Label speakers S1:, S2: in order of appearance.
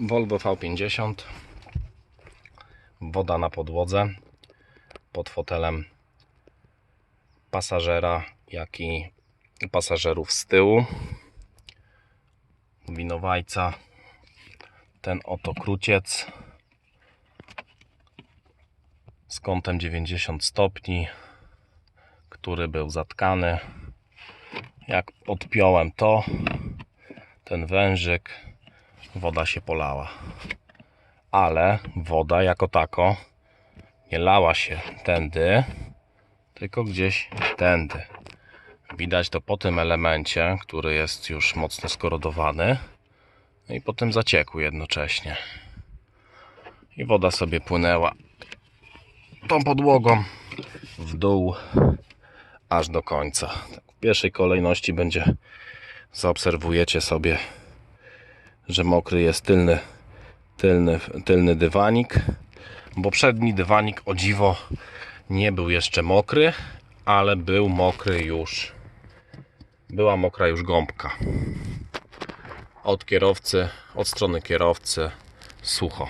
S1: Volvo V50. Woda na podłodze. Pod fotelem pasażera, jak i pasażerów z tyłu. Winowajca. Ten oto kruciec z kątem 90 stopni, który był zatkany. Jak odpiąłem to, ten wężyk, woda się polała. Ale woda jako tako nie lała się tędy, tylko gdzieś tędy. Widać to po tym elemencie, który jest już mocno skorodowany i po tym zacieku jednocześnie. I woda sobie płynęła tą podłogą w dół aż do końca. Tak, W pierwszej kolejności będzie zaobserwujecie sobie, że mokry jest tylny, tylny, tylny dywanik, bo przedni dywanik o dziwo nie był jeszcze mokry, ale był mokry już była mokra już gąbka od kierowcy, od strony kierowcy sucho.